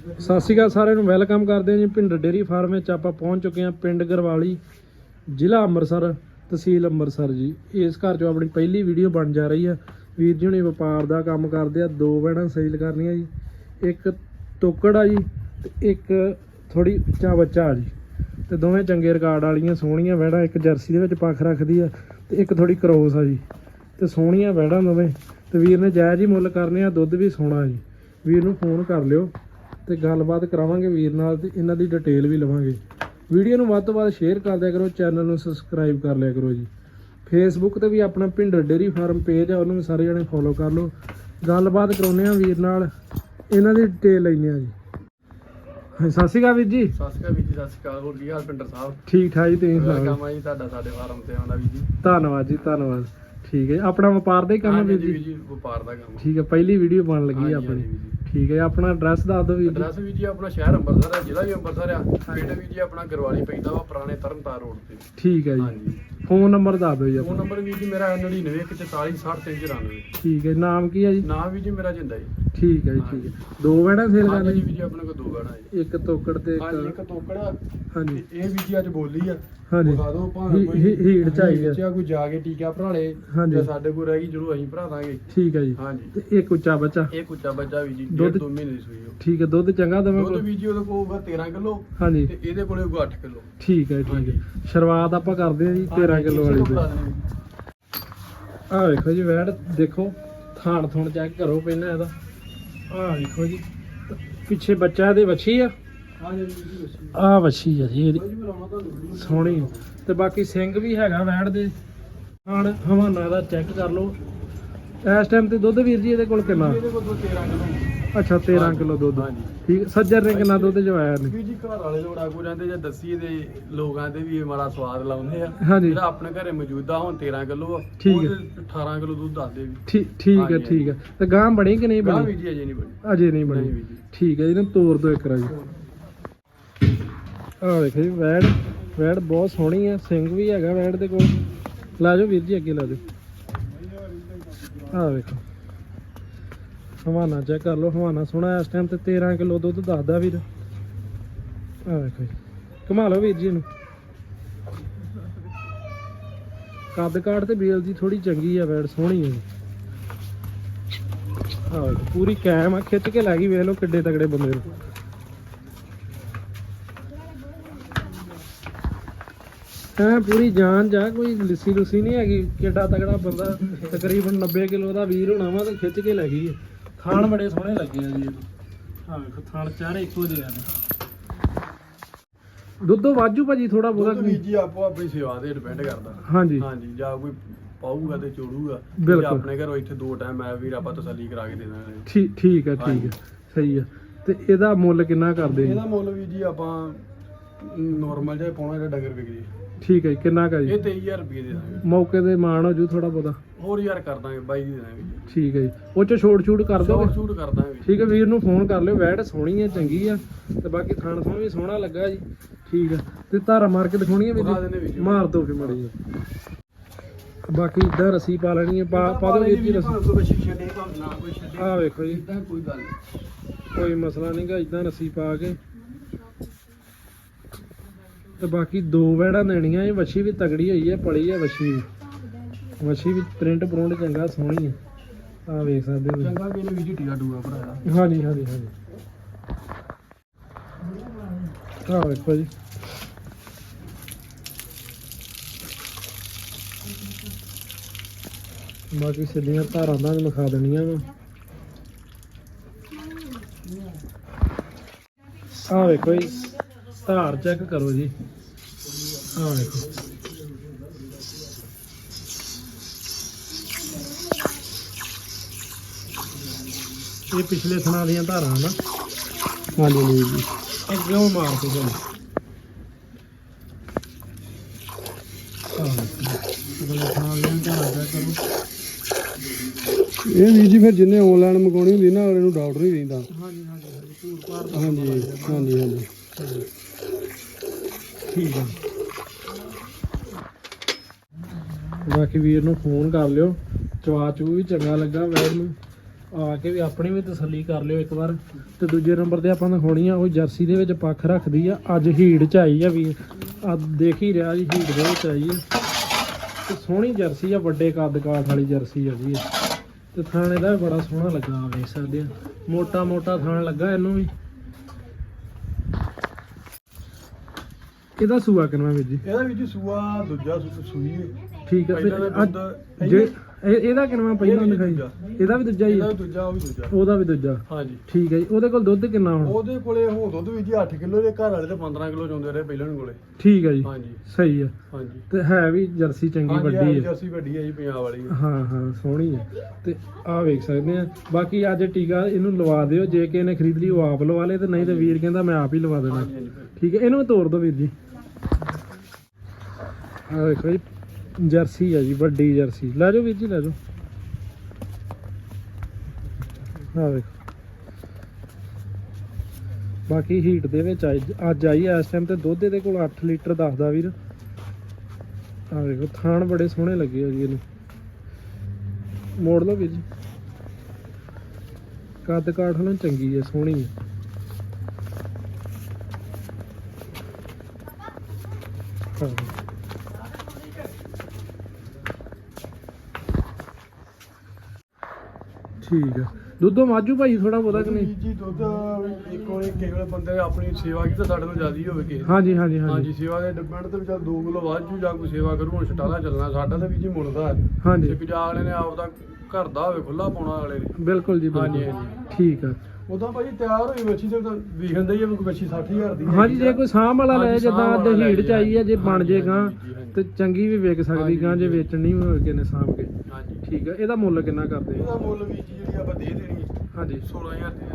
ਸਤਿ ਸ਼੍ਰੀ ਅਕਾਲ ਸਾਰਿਆਂ ਨੂੰ, ਵੈਲਕਮ ਕਰਦੇ ਹਾਂ ਜੀ ਭਿੰਡਰ ਡੇਰੀ ਫਾਰਮ ਵਿੱਚ। ਆਪਾਂ ਪਹੁੰਚ ਚੁੱਕੇ ਹਾਂ ਪਿੰਡ ਗਰਵਾਲੀ, ਜ਼ਿਲ੍ਹਾ ਅੰਮ੍ਰਿਤਸਰ, ਤਹਿਸੀਲ ਅੰਮ੍ਰਿਤਸਰ ਜੀ। ਇਸ ਘਰ 'ਚੋਂ ਆਪਣੀ ਪਹਿਲੀ ਵੀਡੀਓ ਬਣ ਜਾ ਰਹੀ ਆ। ਵੀਰ ਜੀ ਹੁਣੇ ਵਪਾਰ ਦਾ ਕੰਮ ਕਰਦੇ ਆ, ਦੋ ਵੈੜਾਂ ਸੇਲ ਕਰਨੀਆਂ ਜੀ। ਇੱਕ ਤੋਕੜ ਆ ਜੀ ਤੇ ਇੱਕ ਥੋੜੀ ਉੱਚਾ ਬੱਚਾ ਆ ਜੀ। ਤੇ ਦੋਵੇਂ ਚੰਗੇ ਰਿਕਾਰਡ ਵਾਲੀਆਂ ਸੋਹਣੀਆਂ ਵੈੜਾਂ ਇੱਕ ਜਰਸੀ ਦੇ ਵਿੱਚ ਪੱਖ ਰੱਖਦੀ ਆ ਤੇ ਇੱਕ ਥੋੜੀ ਕਰੋਸ ਆ ਜੀ। ਤੇ ਸੋਹਣੀਆਂ ਵੈੜਾਂ ਦੋਵੇਂ। ਤੇ ਵੀਰ ਨੇ ਜਾਇਜ਼ ਹੀ ਮੁੱਲ ਕਰਨੇ ਆ, ਦੁੱਧ ਵੀ ਸੋਹਣਾ ਜੀ। ਵੀਰ ਨੂੰ ਫੋਨ ਕਰ ਲਿਓ। ਤੇ ਗੱਲਬਾਤ ਕਰਾਵਾਂਗੇ ਵੀਰ ਨਾਲ ਤੇ ਇਹਨਾਂ ਦੀ ਡਿਟੇਲ ਵੀ ਲਵਾਂਗੇ। ਵੀਡੀਓ ਨੂੰ ਵੱਧ ਤੋਂ ਵੱਧ ਸ਼ੇਅਰ ਕਰ ਦਿਆ ਕਰੋ ਚੈਨਲ ਨੂੰ ਸਬਸਕ੍ਰਾਈਬ ਕਰ ਲਿਆ ਕਰੋ ਜੀ। ਫੇਸਬੁੱਕ ਤੇ ਵੀ ਆਪਣਾ ਪਿੰਡ ਡੇਰੀ ਫਾਰਮ ਪੇਜ ਆ ਉਹਨੂੰ ਵੀ ਸਾਰੇ ਜਣੇ ਫੋਲੋ ਕਰ ਲਓ। ਗੱਲਬਾਤ ਕਰਾਉਨੇ ਆ ਵੀਰ ਨਾਲ ਇਹਨਾਂ ਦੀ ਡਿਟੇਲ ਲੈਣੇ ਆ ਜੀ। ਸਤਿ ਸ਼੍ਰੀ ਅਕਾਲ ਵੀਰ ਜੀ। ਸਤਿ ਸ਼੍ਰੀ ਅਕਾਲ ਵੀਰ ਜੀ ਸਤਿ ਸ਼੍ਰੀ ਅਕਾਲ ਹੋਰ ਕੀ ਹਾਲ ਪਿੰਡਰ ਸਾਹਿਬ। ਠੀਕ ਠਾਕ ਜੀ ਤੁਸੀਂ ਸੁਣਾਓ? ਵੈਲਕਮ ਆ ਜੀ ਤੁਹਾਡਾ ਸਾਡੇ ਫਾਰਮ ਤੇ ਆਉਂਦਾ ਵੀਰ ਜੀ। ਧੰਨਵਾਦ ਜੀ ਧੰਨਵਾਦ। ਠੀਕ ਹੈ। ਆਪਣਾ ਵਪਾਰ ਦਾ ਹੀ ਕੰਮ ਹੈ ਵੀਰ ਜੀ? ਜੀ ਵਪਾਰ ਦਾ ਕੰਮ ਠੀਕ ਹੈ ਪਹਿਲੀ ਵੀਡੀਓ ਬਣ ਲੱਗੀ ਆਪਣੀ। ਠੀਕ ਹੈ ਆਪਣਾ ਐਡਰੈਸ ਦੱਸ ਦਿਓ ਵੀਰ ਜੀ। ਐਡਰੈਸ ਵੀ ਜੀ ਆਪਣਾ ਸ਼ਹਿਰ ਅੰਮ੍ਰਿਤਸਰ ਹੈ ਜ਼ਿਲ੍ਹਾ ਵੀ ਅੰਮ੍ਰਿਤਸਰ ਆ। ਪਿੰਡ ਵੀ ਜੀ ਆਪਣਾ ਗਰਵਾਲੀ ਪੈਂਦਾ ਵਾ ਪੁਰਾਣੇ ਤਰਨਤਾਰ ਰੋਡ ਤੇ। ਠੀਕ ਹੈ ਜੀ। ਹਾਂਜੀ। ਫੋਨ ਨੰਬਰ ਦੱਸ ਦਿਓ ਜੀ ਫੋਨ ਆਪਣਾ ਨੰਬਰ ਵੀ ਜੀ ਮੇਰਾ 9914466394 ਠੀਕ ਹੈ ਨਾਮ ਕੀ ਹੈ ਜੀ? ਨਾਮ ਵੀ ਜੀ ਮੇਰਾ ਜਿੰਦਾ ਜੀ। ਠੀਕ ਹੈ ਜੀ ਠੀਕ ਹੈ। ਦੋ ਵੈੜਾਂ ਸੇਲ ਹਾਂਜੀ ਕਰਨੀ ਵੀ ਜੀ ਆਪਣੇ ਕੋਲ ਦੋ ਗਾਣਾ ਹੈ ਇੱਕ ਤੋਕੜ ਤੇ ਹਾਂਜੀ ਇੱਕ ਇੱਕ ਹਾਂਜੀ। ਇਹ ਵੀ ਜੀ ਅੱਜ ਬੋਲੀ ਆ। ਹਾਂਜੀ। ਵਿਖਾ ਦਿਓ ਭਾਵੇਂ ਹੀ- ਕੋਈ ਹੀ- ਹੀਟ ਚ ਆਈ ਆ। ਕੋਈ ਜਾ ਕੇ ਟੀਕਾ ਭਰਾ ਲੇ ਹਾਂਜੀ। ਜਾਂ ਸਾਡੇ ਕੋਲ ਰਹਿ ਗਈ ਜਰੂਰ ਅਸੀਂ ਭਰਾ ਦਾਂਗੇ। ਠੀਕ ਹੈ ਜੀ। ਹਾਂਜੀ। ਤੇ ਇੱਕ ਉੱਚਾ ਬੱਚਾ? ਇਹ ਕੁੱਚਾ ਬੱਚਾ ਵੀ ਜੀ ਦੁੱਧ- ਦੋ ਮਹੀਨੇ ਦੀ ਸੂਈ ਉਹ ਠੀਕ ਹੈ ਦੁੱਧ ਚੰਗਾ ਦਵੇਂ ਦੁੱਧ ਵੀ ਜੀ ਉਹਦੇ ਕੋਲ ਹੋਊਗਾ 13 ਕਿਲੋ ਹਾਂਜੀ। ਤੇ ਇਹਦੇ ਕੋਲੇ ਹੋਊਗਾ 8 ਕਿਲੋ। ਠੀਕ ਹੈ ਠੀਕ ਹੈ। ਸ਼ੁਰੂਆਤ ਆਪਾਂ ਕਰਦੇ ਹਾਂ ਜੀ 13 ਕਿਲੋ ਵਾਲੀ ਤੇ। ਆਹ ਵੇਖੋ ਜੀ ਵੈੜ ਦੇਖੋ ਥਾਣ ਥੁਣ ਚੈੱਕ ਕਰੋ ਪਹਿਲਾਂ ਇਹਦਾ। ਆਹ ਵੇਖੋ ਜੀ ਪਿੱਛੇ ਬੱਚਾ ਇਹਦੇ ਵੱਛੀ ਆ। ਆਹ ਵੱਛੀ ਆ ਜੀ ਇਹਦੀ। ਸੋਹਣੀ ਤੇ ਬਾਕੀ ਸਿੰਘ ਵੀ ਹੈਗਾ ਵੈੜ ਦੇ। ਹਣ ਹਵਾਨਾ ਦਾ ਚੈੱਕ ਕਰ ਲਓ। ਇਸ ਟਾਈਮ ਤੇ ਦੁੱਧ ਵੀਰ ਜੀ ਇਹਦੇ ਕੋਲ ਕਿੰਨਾ? ਇਹਦੇ ਕੋਲ 13 ਕਿਲੋ। ਅੱਛਾ 13 ਕਿਲੋ ਦੁੱਧ। ਹਾਂਜੀ। ਠੀਕ ਸੱਜਰ ਨੇ ਕਿੰਨਾ ਦੁੱਧ ਜਵਾਇਆ ਨੇ ਵੀ ਜੀ ਘਰ ਵਾਲੇ ਲੋੜਾ ਕੋ ਜਾਂਦੇ ਜਾਂ ਦੱਸੀ ਦੇ ਲੋਕਾਂ ਤੇ ਵੀ ਇਹ ਮਾੜਾ ਸਵਾਦ ਲਾਉਂਦੇ ਆ। ਹਾਂਜੀ। ਜਿਹੜਾ ਆਪਣੇ ਘਰੇ ਮੌਜੂਦਾ ਹੁਣ 13 ਕਿਲੋ ਆ ਠੀਕ ਹੈ। ਉਹਦੇ 18 ਕਿਲੋ ਦੁੱਧ ਦੱਸਦੇ ਵੀ। ਠੀਕ ਠੀਕ ਹੈ ਹਾਂਜੀ, ਠੀਕ ਹੈ। ਤੇ ਗਾਂ ਬਣੀ ਕਿ ਨਹੀਂ ਗਾਂ ਬਣੀ ਵੀ ਜੀ ਅਜੇ ਨਹੀਂ ਬਣੀ। ਅਜੇ ਨਹੀਂ ਨਹੀਂ ਬਣੀ ਜੀ। ਠੀਕ ਹੈ ਇਹਨੂੰ ਤੋੜ ਦੋ ਇੱਕ ਵਾਰੀ। ਆਹ ਵੇਖੋ ਜੀ ਵੈੜ ਵੈੜ ਬਹੁਤ ਸੋਹਣੀ ਹੈ। ਸਿੰਘ ਵੀ ਹੈਗਾ ਵੈੜ ਦੇ ਕੋਲ। ਲਾ ਜਾਓ ਵੀਰ ਜੀ ਅੱਗੇ ਲਾ ਜਾਓ ਆਹ ਵੇਖੋ। ਹਵਾਨਾ ਚੈੱਕ ਕਰ ਲਓ ਹਵਾਨਾ ਸੋਹਣਾ ਇਸ ਟਾਈਮ ਤੇ 13 ਕਿਲੋ ਦੁੱਧ ਦੱਸਦਾ ਵੀਰ। ਆਹ ਵੇਖੋ ਜੀ ਲਓ ਵੀਰ ਜੀ ਇਹਨੂੰ। ਕੱਦ ਕਾਠ ਤੇ ਬੇਲ ਦੀ ਥੋੜੀ ਚੰਗੀ ਆ ਵੈੜ ਸੋਹਣੀ ਹੈ ਆਹ ਵੇਖੋ, ਪੂਰੀ ਕੈਮ ਆ ਖਿੱਚ ਕੇ ਲੈ ਵੇਖ ਲਓ ਕਿੱਡੇ ਤਗੜੇ ਬੰਦੇ ਨੂੰ। ਹਾਂ ਪੂਰੀ ਜਾਨ ਜਾ ਕੋਈ ਲਿੱਸੀ ਲੁੱਸੀ ਨਹੀਂ ਹੈਗੀ ਕਿੱਡਾ ਤਗੜਾ ਬੰਦਾ ਤਕਰੀਬਨ 90 ਕਿਲੋ ਦਾ ਵੀਰ ਹੋਣਾ ਵਾ ਤੇ ਖਿੱਚ ਕੇ ਲੈ ਗਈ ਹੈ। ਥਾਣ ਬੜੇ ਸੋਹਣੇ ਲੱਗੇ ਆ ਜੀ। ਇਹਨੂੰ। ਆਹ ਵੇਖੋ ਥਾਣ ਚਾਰੇ ਇੱਕੋ ਜਿਹੇ ਆ ਨੇ ਦੁੱਧੋ ਵਾਜੂ ਭਾਜੀ ਥੋੜਾ ਦੁੱਧ ਬਹੁਤਾ ਵੀ ਜੀ ਆਪੋ ਆਪਣੀ ਸੇਵਾ ਤੇ ਡਿਪੈਂਡ ਕਰਦਾ। ਹਾਂਜੀ। ਹਾਂਜੀ ਜਾਂ ਕੋਈ ਪਾਊਗਾ ਤੇ ਚੋੜੂਗਾ। ਬਿਲਕੁਲ। ਜਾਂ ਆਪਣੇ ਘਰੋਂ ਇੱਥੇ ਦੋ ਟਾਈਮ ਮੈਂ ਵੀਰ ਆਪਾਂ ਤਸੱਲੀ ਕਰਾ ਕੇ ਦੇ ਦਾਂਗੇ। ਠੀਕ ਠੀਕ ਹੈ ਠੀਕ ਹੈ ਸਹੀ ਹੈ ਤੇ ਇਹਦਾ ਮੁੱਲ ਕਿੰਨਾ ਕਰਦੇ ਜੀ? ਇਹਦਾ ਮੁੱਲ ਵੀ ਜੀ ਆਪਾਂ ਨਾਰਮਲ ਜਿਹਾ ਪਾਉਣਾ ਜਿਹੜਾ ਡੰਗਰ ਵਿਕਦੀ ਠੀਕ ਹੈ ਜੀ, ਕਿੰਨਾ ਕਾ ਜੀ? ਇਹ 23000 ਰੁਪਏ ਦੇ ਦਾਂਗੇ। ਮੌਕੇ ਤੇ ਮਾਣ ਹੋ ਜੂ ਥੋੜਾ ਬਹੁਤਾ? ਹੋਰ ਯਾਰ ਕਰ ਦਾਂਗੇ ਬਾਈ ਦੀ ਦੇ ਦਾਂਗੇ। ਜੀ ਠੀਕ ਹੈ ਜੀ। ਉਹ ਚ ਛੋਟ ਛੂਟ ਕਰ ਦੋਗੇ? ਸ਼ੋਰ ਸ਼ੂਟ ਕਰ ਦਾਂਗੇ। ਠੀਕ ਹੈ ਵੀਰ ਨੂੰ ਫੋਨ ਕਰ ਲਿਓ ਵੈਟ ਸੋਹਣੀ ਹੈ ਚੰਗੀ ਆ ਤੇ ਬਾਕੀ ਖਾਣ ਸੋਹਣਾ ਵੀ ਸੋਹਣਾ ਲੱਗਾ ਜੀ। ਠੀਕ ਹੈ। ਤੇ ਧਾਰਾ ਮਾਰ ਕੇ ਦਿਖਾਉਣੀ ਹੈ ਦਿਖਾ ਦਿੰਦੇ ਵੀਰ ਵੀਰ ਜੀ। ਜੀ। ਮਾਰ ਦੋ ਫੇ ਮੜੀ ਬਾਕੀ ਇਦਾਂ ਰਸੀ ਪਾ ਲੈਣੀ ਹੈ ਪਾ ਪਾ ਦੋ ਵੀਰ ਜੀ ਰਸੀ। ਕੋਈ ਛੱਡੇ ਭਾਵੇਂ ਨਾ ਕੋਈ ਛੱਡੇ। ਆਹ ਵੇਖੋ ਜੀ। ਇਦਾਂ ਕੋਈ ਗੱਲ ਨਹੀਂ। ਕੋਈ ਮਸਲਾ ਨਹੀਂਗਾ ਇਦਾਂ ਰਸੀ ਪਾ ਕੇ। ਤੇ ਬਾਕੀ ਦੋ ਵੈੜਾਂ ਦੇਣੀਆਂ ਇਹ ਵੱਛੀ ਵੀ ਤਗੜੀ ਹੋਈ ਹੈ ਪਲੀ ਹੈ ਵੱਛੀ ਵੀ। ਵੱਛੀ ਵੀ ਪ੍ਰਿੰਟ ਪ੍ਰਿੰਟ ਚੰਗਾ ਸੋਹਣੀ ਹੈ। ਆ ਵੇਖ ਸਕਦੇ ਹੋ। ਚੰਗਾ ਕਿ ਇਹਨੇ ਵੀ ਟੀਕਾ ਟੂਆ ਭਰਾਇਆ। ਹਾਂਜੀ ਹਾਂਜੀ ਹਾਂਜੀ। ਆਹ ਵੇਖੋ ਜੀ। ਬਾਕੀ ਸਿੱਧੀਆਂ ਧਾਰਾਂ ਦਾ ਵੀ ਵਿਖਾ ਦੇਣੀਆਂ ਵਾ। ਆਹ ਵੇਖੋ ਜੀ। ਧਾਰ ਚੈੱਕ ਕਰੋ ਜੀ। ਆਹ ਵੇਖੋ। ਇਹ ਪਿਛਲੇ ਥਣਾ ਦੀਆਂ ਧਾਰਾਂ ਨਾ। ਹਾਂਜੀ ਨਹੀਂ ਜੀ ਅੱਗੇ ਉਹ ਮਾਰ ਕੇ ਚਲੋ। ਇਹ ਵੀ ਜੀ ਫਿਰ ਜਿੰਨੇ ਆਨਲਾਈਨ ਮੰਗਾਉਣੀ ਹੁੰਦੀ ਨਾ ਉਹਨੂੰ ਡਾਊਟ ਨਹੀਂ ਰਹਿੰਦਾ। ਹਾਂਜੀ ਹਾਂਜੀ ਹਾਂਜੀ ਹਾਂਜੀ ਹਾਂਜੀ। ਠੀਕ ਹੈ ਬਾਕੀ ਵੀਰ ਨੂੰ ਫੋਨ ਕਰ ਲਿਓ। ਚਵਾ ਚੂ ਵੀ ਚੰਗਾ ਲੱਗਾ, ਵੈਰ ਨੂੰ। ਆ ਕੇ ਵੀ ਆਪਣੀ ਵੀ ਤਸੱਲੀ ਕਰ ਲਿਓ ਇੱਕ ਵਾਰ। ਤੇ ਦੂਜੇ ਨੰਬਰ ਤੇ ਆਪਾਂ ਦਿਖਾਉਣੀ ਆ, ਉਹ ਜਰਸੀ ਦੇ ਵਿੱਚ ਪੱਖ ਰੱਖਦੀ ਆ। ਅੱਜ ਹੀੜ ਚ ਆਈ ਆ ਵੀਰ। ਆ ਦੇਖ ਹੀ ਰਿਹਾ ਜੀ ਹੀੜ ਦੇ ਵਿੱਚ ਆਈ ਆ। ਤੇ ਸੋਹਣੀ ਜਰਸੀ ਆ, ਵੱਡੇ ਕੱਦ ਕਾਠ ਵਾਲੀ ਜਰਸੀ ਆ ਜੀ। ਇਹ। ਤੇ ਥਾਣ ਇਹਦਾ ਵੀ ਬੜਾ ਸੋਹਣਾ ਲੱਗਾ, ਵੇਖ ਸਕਦੇ ਆ। ਮੋਟਾ ਮੋਟਾ ਥਾਣ ਲੱਗਾ ਇਹਨੂੰ ਵੀ। ਇਹਦਾ ਸੂਆ ਕਿੰਨਾ ਵੀਰ ਜੀ? ਇਹਦਾ ਵੀ ਜੀ ਸੂਆ ਦੂਜਾ ਸੂ- ਸੂਈ। ਠੀਕ ਹੈ ਪਹਿਲਾਂ ਦਾ ਅੱਜ ਦੁੱਧ ਜੇ ਇਹ- ਇਹਦਾ ਕਿੰਨਾ ਪਹਿਲਾਂ ਵੀ ਦਿਖਾਈ। ਦੂਜਾ। ਇਹਦਾ ਵੀ ਦੂਜਾ ਹੀ ਇਹਦਾ? ਵੀ ਦੂਜਾ ਉਹ ਵੀ ਦੂਜਾ। ਉਹਦਾ ਵੀ ਦੂਜਾ। ਹਾਂਜੀ। ਠੀਕ ਹੈ ਜੀ ਉਹਦੇ ਕੋਲ ਦੁੱਧ ਕਿੰਨਾ ਹੁਣ? ਉਹਦੇ ਕੋਲੇ ਹੋ ਦੁੱਧ ਵੀ ਜੀ 8 ਕਿਲੋ ਦੇ ਘਰ ਵਾਲੇ ਤੇ 15 ਕਿਲੋ ਚੋਂਦੇ ਰਹੇ ਪਹਿਲਾਂ ਕੋਲੇ। ਠੀਕ ਹੈ ਜੀ ਹਾਂਜੀ। ਸਹੀ ਹੈ। ਹਾਂਜੀ। ਤੇ ਹੈ ਵੀ ਜਰਸੀ ਚੰਗੀ ਹਾਂਜੀ ਵੱਡੀ ਹੈ ਜਰਸੀ ਵੱਡੀ ਹੈ ਜੀ ਪੰਜਾਬ ਵਾਲੀ ਹਾਂ। ਹਾਂ ਸੋਹਣੀ ਹੈ। ਤੇ ਆਹ ਵੇਖ ਸਕਦੇ ਆ ਬਾਕੀ ਅੱਜ ਟੀਕਾ ਇਹਨੂੰ ਲਵਾ ਦਿਓ ਜੇ ਕਿਸੇ ਨੇ ਖਰੀਦ ਲਈ ਉਹ ਆਪ ਲਵਾ ਲੇ ਤੇ ਨਹੀਂ ਤੇ ਵੀਰ ਕਹਿੰਦਾ ਮੈਂ ਆਪ ਹੀ ਲਵਾ ਦੇਣਾ। ਹਾਂਜੀ ਹਾਂਜੀ। ਠੀਕ ਹੈ ਇਹਨੂੰ ਤੋੜ ਦਿਓ ਵੀਰ ਜੀ। ਆਹ ਵੇਖੋ ਜੀ। ਜਰਸੀ ਆ ਜੀ, ਵੱਡੀ ਜਰਸੀ। ਲੈ ਜਾਓ ਵੀਰ ਜੀ, ਲੈ ਜਾਓ। ਆਹ ਵੇਖੋ। ਬਾਕੀ ਹੀਟ ਦੇ ਵਿੱਚ ਅੱਜ ਆਈ ਇਸ ਟਾਈਮ ਤੇ ਦੁੱਧ ਇਹਦੇ ਕੋਲ 8 ਲੀਟਰ ਦੱਸਦਾ ਵੀਰ। ਆਹ ਵੇਖੋ, ਥਾਣ ਬੜੇ ਸੋਹਣੇ ਲੱਗੇ ਆ ਜੀ ਇਹਨੂੰ। ਮੋੜ ਲਓ ਵੀਰ ਜੀ। ਕੱਦ ਕਾਠ ਨਾਲ ਚੰਗੀ ਹੈ ਸੋਹਣੀ ਹੈ ਹਾਂ ਠੀਕ ਹੈ ਦੁੱਧੋਂ ਮਾਜੂ ਭਾਈ ਥੋੜਾ ਬਹੁਤਾ ਕਿ ਨਹੀਂ? ਜੀ ਦੁੱਧ ਇੱਕ ਵਾਰੀ ਕਿਸੇ ਵੇਲੇ ਬੰਦੇ ਨੇ ਆਪਣੀ ਸੇਵਾ ਕੀਤੀ ਤਾਂ ਸਾਡੇ ਤੋਂ ਜ਼ਿਆਦਾ ਹੋਵੇ ਦੀ। ਹਾਂਜੀ ਹਾਂਜੀ ਹਾਂਜੀ। ਹਾਂਜੀ ਸੇਵਾ ਦੇ ਡਿਪੈਂਡ ਤੇ ਵੀ ਚੱਲ 2 ਕਿਲੋ ਵੱਧ ਜੂ ਜਾਂ ਕੋਈ ਸੇਵਾ ਕਰੂ ਹੁਣ ਛਟਾਲਾ ਚੱਲਣਾ ਸਾਡਾ ਤਾਂ ਵੀ ਜੀ ਮੁੜਦਾ ਹੈ। ਹਾਂਜੀ। ਇੱਕ ਜਾ ਵਾਲੇ ਨੇ ਆਪ ਦਾ ਘਰ ਦਾ ਹੋਵੇ ਖੁੱਲਾ ਪਾਉਣਾ ਵਾਲੇ ਨੇ ਬਿਲਕੁਲ ਜੀ ਹਾਂਜੀ, ਬਿਲਕੁਲ। ਠੀਕ ਹੈ ਉਦਾਂ ਭਾਜੀ ਤਿਆਰ ਹੋਈ ਬੱਚੀ ਤੇ ਤਾਂ ਵਿਖੰਦਾ ਹੀ ਆ ਵੀ ਕੋਈ ਬੱਚੀ 60000 ਦੀ ਹਾਂਜੀ ਜੇ ਕੋਈ ਸਾਂਭ ਵਾਲਾ ਲੈ ਹਾਂਜੀ, ਜਿੱਦਾਂ ਸਾਂਭ ਅੱਜ ਵਾਲਾ ਲੈ ਹੀੜ ਚ ਆਈ ਹੈ ਜੇ ਹਾਂਜੀ, ਬਣ ਜੇ ਗਾਂ ਹਾਂਜੀ, ਹਾਂਜੀ। ਤੇ ਚੰਗੀ ਵੀ ਵਿਕ ਸਕਦੀ ਹਾਂਜੀ, ਗਾਂ ਜੇ। ਵੇਚਣੀ ਹੋਵੇ ਕਿਸੇ ਨੇ ਸਾਂਭ ਕੇ। ਹਾਂਜੀ। ਠੀਕ ਹੈ ਇਹਦਾ ਮੁੱਲ ਕਿੰਨਾ ਕਰਦੇ? ਇਹਦਾ ਆ ਮੁੱਲ ਵੀ ਜੀ ਜਿਹੜੀ ਆਪਾਂ ਦੇ ਦੇਣੀ ਹੈ? ਹਾਂਜੀ। 16000 ਦੀ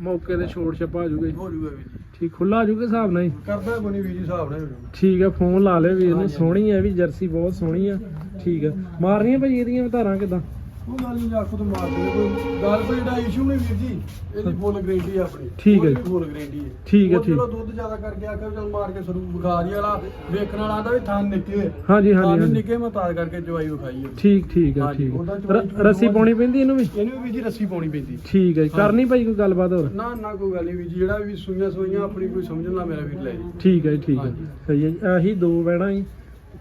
ਮੌਕੇ ਤੇ ਛੋੜ ਛੱਪਾ ਹੋ ਜੂਗਾ ਜੀ। ਹੋ ਜੂਗਾ ਵੀ ਜੀ। ਠੀਕ ਖੁੱਲਾ ਆ ਜੂਗਾ ਹਿਸਾਬ ਨਾਲ ਕਰਦਾ ਕੋਈ ਨਹੀਂ ਵੀ ਜੀ ਹਿਸਾਬ ਨਾਲ ਹੋ ਜਾਊਗਾ। ਠੀਕ ਹੈ ਫੋਨ ਲਾ ਲਿਓ ਵੀਰ ਨੂੰ। ਸੋਹਣੀ ਇਹ ਵੀ ਜਰਸੀ ਬਹੁਤ ਸੋਹਣੀ ਆ। ਠੀਕ ਹੈ। ਮਾਰਨੀਆਂ ਭਾਈ ਇਹਦੀਆਂ ਧਾਰਾਂ ਕਿਦਾਂ? ਉਹ ਗੱਲ ਨਹੀਂ ਆਖੋ ਤੋਂ ਮਾਰ ਦੇ ਕੋਈ ਗੱਲ ਕੋਈ ਜਿਹੜਾ ਇਸ਼ੂ ਨਹੀਂ ਵੀਰ ਜੀ। ਇਹਦੀ ਫੁੱਲ ਗਰੰਟੀ ਹੈ ਆਪਣੀ। ਠੀਕ ਹੈ ਜੀ। ਫੁੱਲ ਗਰੰਟੀ ਹੈ ਠੀਕ ਹੈ, ਉਹ ਚਲੋ ਠੀਕ। ਦੁੱਧ ਜ਼ਿਆਦਾ ਕਰਕੇ ਆਖਿਆ ਵੀ ਚੱਲ ਮਾਰ ਕੇ ਸਰੂ ਬੁਖਾਰੀ ਵਾਲਾ ਵੇਖਣ ਵਾਲਾ ਆਂਦਾ ਵੀ ਥਾਂ ਨਿੱਕੇ ਹਾਂਜੀ ਥਾਂ ਹਾਂਜੀ ਹਾਂਜੀ। ਨਿੱਕੇ ਮੈਂ ਤਾਂ ਕਰਕੇ ਜਵਾਈ ਵਿਖਾਈ ਹੈ ਠੀਕ ਠੀਕ ਹੈ ਹਾਂਜੀ, ਠੀਕ। ਉਹਦਾ ਹੈ। ਚਵਾਈ ਰ- ਰੱਸੀ ਪਾਉਣੀ ਪੈਂਦੀ ਇਹਨੂੰ ਵੀ? ਇਹਨੂੰ ਵੀ ਜੀ ਰੱਸੀ ਪਾਉਣੀ ਪੈਂਦੀ। ਠੀਕ ਹੈ ਜੀ। ਕਰਨੀ ਭਾਈ ਕੋਈ ਗੱਲਬਾਤ ਹੋਰ? ਨਾ ਨਾ ਕੋਈ ਗੱਲ ਨਹੀਂ ਵੀ ਜੀ। ਜਿਹੜਾ ਵੀ ਸੂਈਆਂ ਸੂਈਆਂ ਆਪਣੀ ਕੋਈ ਸਮਝਣ ਮੇਰਾ ਵੀਰ ਲੈ ਜੀ। ਠੀਕ ਹੈ ਜੀ, ਠੀਕ ਹੈ। ਹਾਂਜੀ। ਸਹੀ ਹੈ ਜੀ। ਆਹੀ ਦੋ ਵਹਿਣਾ ਹੀ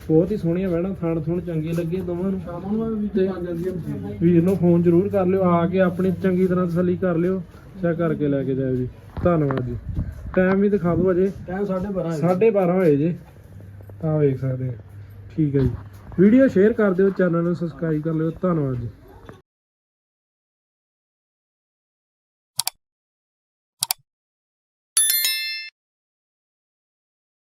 ਬਹੁਤ ਹੀ ਸੋਹਣੀਆਂ ਵਹਿਣਾ ਥਣ ਥੁਣ ਚੰਗੇ ਲੱਗੇ ਦੋਵਾਂ ਨੂੰ। ਸ਼ਾਮ ਨੂੰ ਵੀ ਤੇ- ਬਣ ਜਾਂਦੀ ਹੈ ਮਸ਼ੀਨ ਵੀਰ ਨੂੰ ਫੋਨ ਜ਼ਰੂਰ ਕਰ ਲਿਓ ਆ ਕੇ ਆਪਣੀ ਚੰਗੀ ਤਰ੍ਹਾਂ ਤਸੱਲੀ ਕਰ ਲਿਓ ਚੈੱਕ ਕਰਕੇ ਲੈ ਕੇ ਜਾਇਓ ਜੀ। ਧੰਨਵਾਦ ਜੀ। ਟਾਈਮ ਵੀ ਦਿਖਾ ਦਿਓ ਅਜੇ। ਟਾਈਮ 12:30 ਹੈ 12:30 ਹੋਏ ਜੇ। ਆ ਵੇਖ ਸਕਦੇ ਆ। ਠੀਕ ਹੈ ਜੀ। ਵੀਡੀਓ ਸ਼ੇਅਰ ਕਰ ਦਿਓ ਚੈਨਲ ਨੂੰ ਸਬਸਕ੍ਰਾਈਬ ਕਰ ਲਿਓ। ਧੰਨਵਾਦ ਜੀ।